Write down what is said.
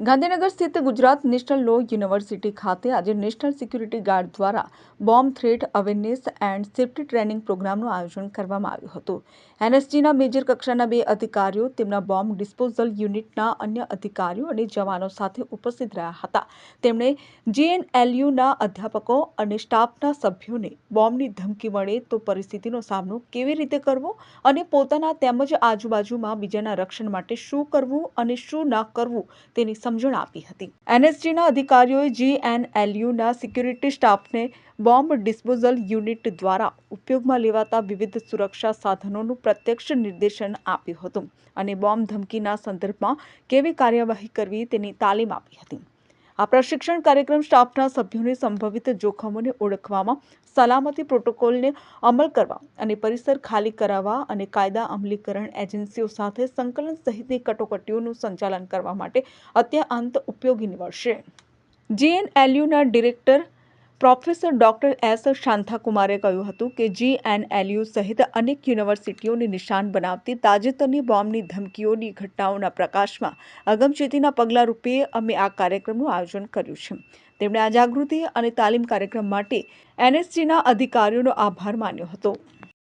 ગાંધીનગર સ્થિત Gujarat national law university ખાતે આજે નેશનલ સિક્યુરિટી ગાર્ડ દ્વારા bomb threat awareness and safety training પ્રોગ્રામનું આયોજન કરવામાં આવ્યું હતું. એનએસજીના મેજર કક્ષાના બે અધિકારીઓ, તેમના બોમ્બ ડિસ્પોઝલ યુનિટના અન્ય અધિકારીઓ અને જવાનો સાથે ઉપસ્થિત રહ્યા હતા. તેમણે જેએનએલયુના અધ્યાપકો અને સ્ટાફના સભ્યોને બોમ્બની ધમકી મળે તો પરિસ્થિતિનો સામનો કેવી રીતે કરવો અને પોતાના તેમજ આજુબાજુમાં બીજાના રક્ષણ માટે શું કરવું અને શું ન કરવું તેની સમજણ આપી હતી. એનએસજીના અધિકારીઓએ જીએનએલયુના સિક્યુરિટી સ્ટાફને બોમ્બ ડિસ્પોઝલ યુનિટ દ્વારા ઉપયોગમાં લેવાતા વિવિધ સુરક્ષા સાધનોનું પ્રત્યક્ષ નિર્દેશન આપ્યું હતું અને બોમ્બ ધમકીના સંદર્ભમાં કેવી કાર્યવાહી કરવી તેની તાલીમ આપી હતી. આ પ્રશિક્ષણ કાર્યક્રમ સ્ટાફના સભ્યોને સંભવિત જોખમોને ઓળખવામાં, સલામતી પ્રોટોકોલને અમલ કરવા અને પરિસર ખાલી કરાવવા અને કાયદા અમલીકરણ એજન્સીઓ સાથે સંકલન સહિતની કટોકટીઓનું સંચાલન કરવા માટે અત્યંત ઉપયોગી નીવડશે. જીએનએલયુના ડિરેક્ટર પ્રોફેસર ડોક્ટર એસ શાંતાકુમારે કહ્યું હતું કે જીએનએલયુ સહિત અનેક યુનિવર્સિટીઓને નિશાન બનાવતી તાજેતરની બોમ્બની ધમકીઓની ઘટનાઓના પ્રકાશમાં અગમચેતીના પગલાં રૂપે અમે આ કાર્યક્રમનું આયોજન કર્યું છે. તેમણે આ જાગૃતિ અને તાલીમ કાર્યક્રમ માટે એનએસજીના અધિકારીઓનો આભાર માન્યો હતો.